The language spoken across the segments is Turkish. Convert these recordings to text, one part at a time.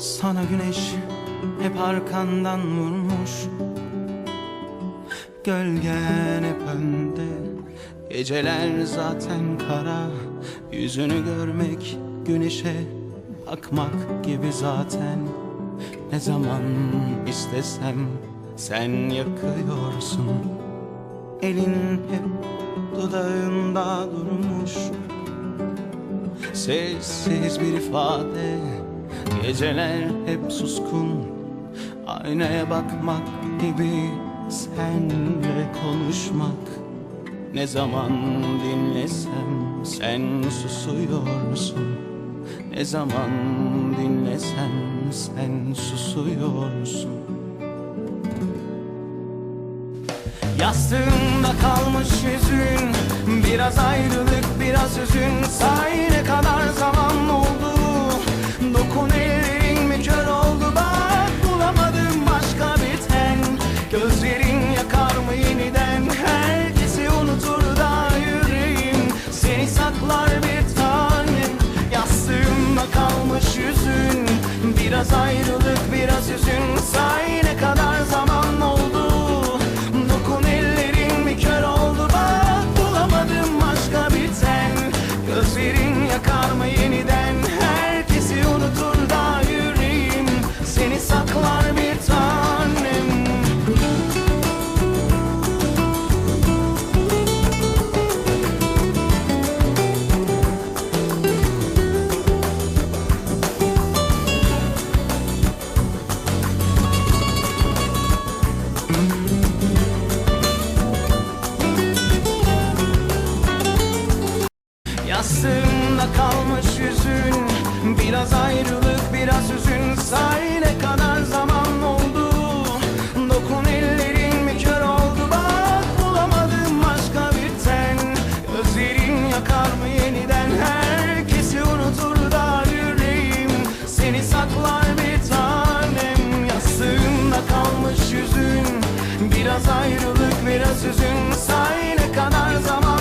Sana güneş hep arkandan vurmuş. Gölgen hep önde. Geceler zaten kara. Yüzünü görmek güneşe bakmak gibi zaten. Ne zaman istesem sen yakıyorsun. Elin hep dudağında durmuş. Sessiz bir ifade Geceler hep suskun Aynaya bakmak gibi Senle konuşmak. Ne zaman dinlesem Sen susuyorsun Ne zaman dinlesem Sen susuyorsun. Yastığında kalmış yüzün Biraz ayrılık biraz üzün Say ne kadar Seni saklar bir tanem Yastığında kalmış yüzün. Biraz ayrılık Biraz ayrılık biraz üzün Say ne kadar zaman oldu. Dokun ellerin mi kör oldu? Bak bulamadım başka bir ten. Gözlerin yakar mı yeniden? Herkesi unutur da yüreğim. Seni saklar bir tanem. Yastığında kalmış yüzün. Biraz ayrılık biraz üzün Say ne kadar zaman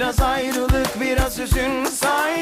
Biraz ayrılık biraz üzün Say